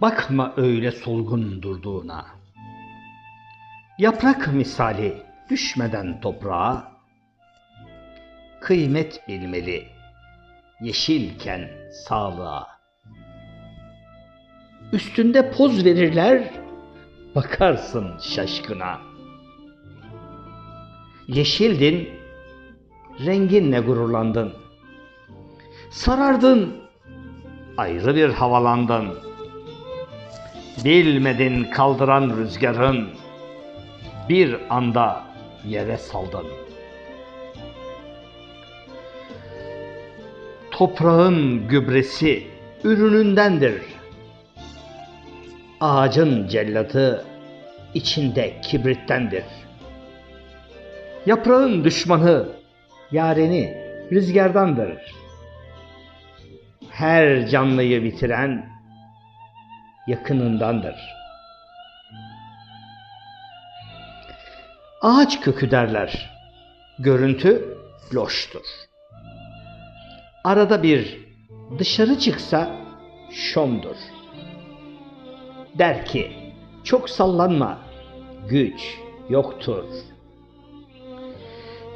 Bakma öyle solgun durduğuna. Yaprak misali düşmeden toprağa, kıymet bilmeli yeşilken sağlığa. Üstünde poz verirler, bakarsın şaşkına. Yeşildin, renginle gururlandın. Sarardın, ayrı bir havalandın. Bilmedin kaldıran rüzgarın, bir anda yere saldın. Toprağın gübresi ürünündendir. Ağacın cellatı içinde kibrittendir. Yaprağın düşmanı yareni rüzgardandır. Her canlıyı bitiren yakınındandır. Ağaç kökü derler. Görüntü loştur. Arada bir dışarı çıksa şomdur. Der ki çok sallanma güç yoktur.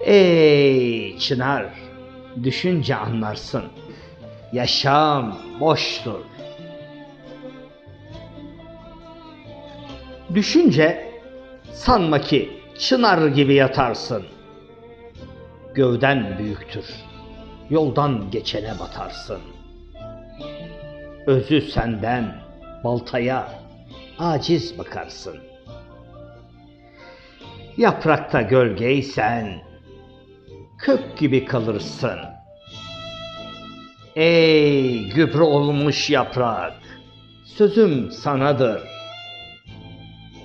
Ey çınar düşünce anlarsın. Yaşam boştur. Düşünce sanma ki çınar gibi yatarsın. Gövden büyüktür. Yoldan geçene batarsın. Özü senden baltaya aciz bakarsın. Yaprakta gölgeysen kök gibi kalırsın. Ey gübre olmuş yaprak, sözüm sanadır.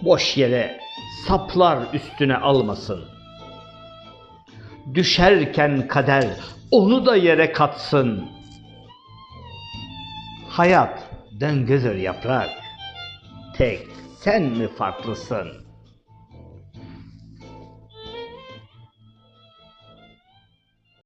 Boş yere saplar üstüne almasın. Düşerken kader onu da yere katsın. Hayat döngüdür yaprak. Tek sen mi farklısın?